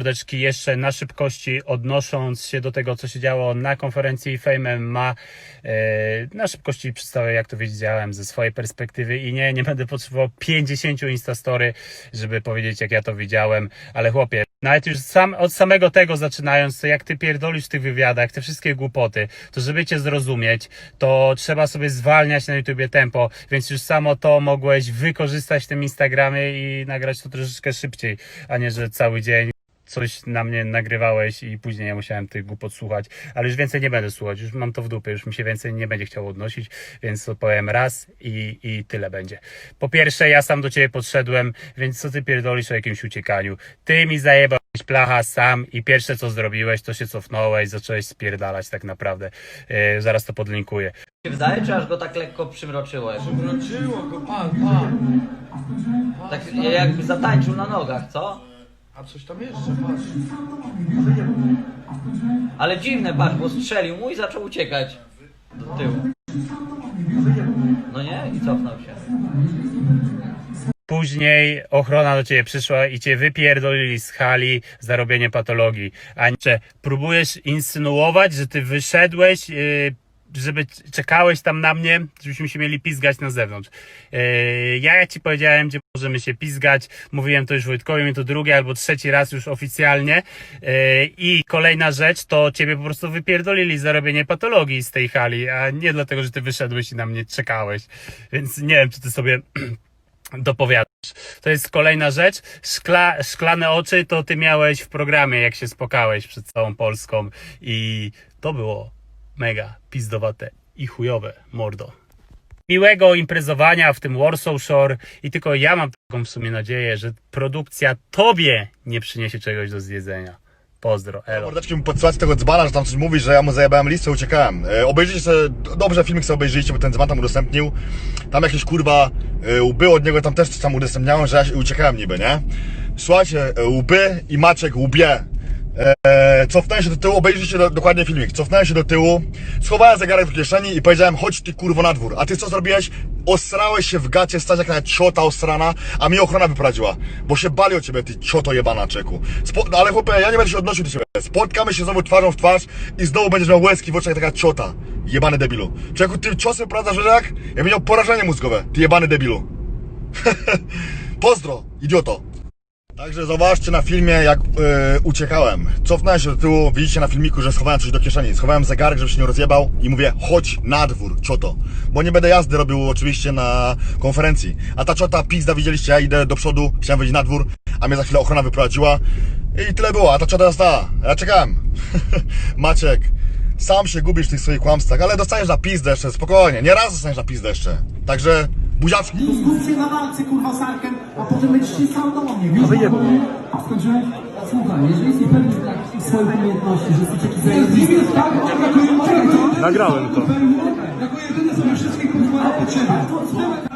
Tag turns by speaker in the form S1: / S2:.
S1: Mordeczki jeszcze na szybkości odnosząc się do tego, co się działo na konferencji Fame ma na szybkości przedstawię, jak to widziałem ze swojej perspektywy. I nie, nie będę potrzebował 50 instastory, żeby powiedzieć, jak ja to widziałem, ale chłopie, nawet już sam, od samego tego zaczynając, jak ty pierdolisz w tych wywiadach, te wszystkie głupoty, to żeby cię zrozumieć, to trzeba sobie zwalniać na YouTubie tempo, więc już samo to mogłeś wykorzystać w tym Instagramie i nagrać to troszeczkę szybciej, a nie, że cały dzień coś na mnie nagrywałeś i później ja musiałem tych głupot słuchać, ale już więcej nie będę słuchać, już mam to w dupie, już mi się więcej nie będzie chciało odnosić, więc to powiem raz i, i tyle będzie. Po pierwsze, ja sam do ciebie podszedłem, więc co ty pierdolisz o jakimś uciekaniu? Ty mi zajebałeś placha sam i pierwsze co zrobiłeś, to się cofnąłeś, zacząłeś spierdalać tak naprawdę. Yy, zaraz to podlinkuję.
S2: się wydaje, czy aż go tak lekko przymroczyłeś?
S3: Wróciło go, pan, pan.
S2: Tak jakby zatańczył na nogach, co?
S3: A coś tam jeszcze, patrz.
S2: Ale dziwne, patrz, bo strzelił mu i zaczął uciekać do tyłu. No nie? I cofnął się.
S1: Później ochrona do ciebie przyszła i cię wypierdolili z hali za robienie patologii. A jeszcze próbujesz insynuować, że ty wyszedłeś, yy, żeby czekałeś tam na mnie, żebyśmy się mieli pizgać na zewnątrz. Yy, ja ci powiedziałem, gdzie możemy się pizgać. Mówiłem to już Wojtkowi, to drugi albo trzeci raz już oficjalnie. Yy, I kolejna rzecz, to ciebie po prostu wypierdolili za robienie patologii z tej hali, a nie dlatego, że ty wyszedłeś i na mnie czekałeś. Więc nie wiem, czy ty sobie dopowiadasz. To jest kolejna rzecz. Szkla, szklane oczy to ty miałeś w programie, jak się spokałeś przed całą Polską i to było mega pizdowate i chujowe, mordo. Miłego imprezowania w tym Warsaw Shore i tylko ja mam taką w sumie nadzieję, że produkcja tobie nie przyniesie czegoś do zjedzenia. Pozdro, elo.
S4: Mordeczki mu podsyłać tego dzbana, że tam coś mówi, że ja mu zajebałem listę, uciekałem. E, obejrzyjcie sobie, dobrze filmik sobie obejrzyjcie, bo ten dzban tam udostępnił. Tam jakieś kurwa e, łby od niego, tam też tam udostępniałem, że ja się uciekałem niby, nie? Słuchajcie, e, łby i Maciek łbie. E, cofnąłem się do tyłu, obejrzyjcie do, dokładnie filmik. Cofnąłem się do tyłu, schowałem zegarek w kieszeni i powiedziałem, chodź ty kurwo na dwór. A ty co zrobiłeś? Osrałeś się w gacie, stać jak na ciota osrana, a mi ochrona wyprowadziła. Bo się bali o ciebie, ty cioto jebana, czeku. Spo, no ale chłopie, ja nie będę się odnosił do ciebie. Spotkamy się znowu twarzą w twarz i znowu będziesz miał łezki w oczach taka ciota. Jebany debilu. Człowieku, ty ciosem prowadzasz jak? Ja bym miał porażenie mózgowe, ty jebany debilu. Pozdro, idioto. Także zobaczcie na filmie, jak e, uciekałem. Cofnąłem się do tyłu, widzicie na filmiku, że schowałem coś do kieszeni. Schowałem zegarek, żeby się nie rozjebał i mówię, chodź na dwór, cioto. Bo nie będę jazdy robił oczywiście na konferencji. A ta ciota pizda, widzieliście, ja idę do przodu, chciałem wyjść na dwór, a mnie za chwilę ochrona wyprowadziła. I tyle było, a ta ciota została. Ja czekałem. Maciek, sam się gubisz w tych swoich kłamstwach, ale dostaniesz na pizdę jeszcze, spokojnie. Nie raz dostaniesz na pizdę jeszcze. Także, buziaczki.
S5: Skup się na walce, kurwa, z Arkiem, a potem będziesz się sam do mnie. Wiesz, nie A skończyłeś? Słuchaj, jeżeli jesteś pewny tak swoich umiejętności, że jesteś taki zajebisty, tak? Nagrałem to. Sobie ciebie.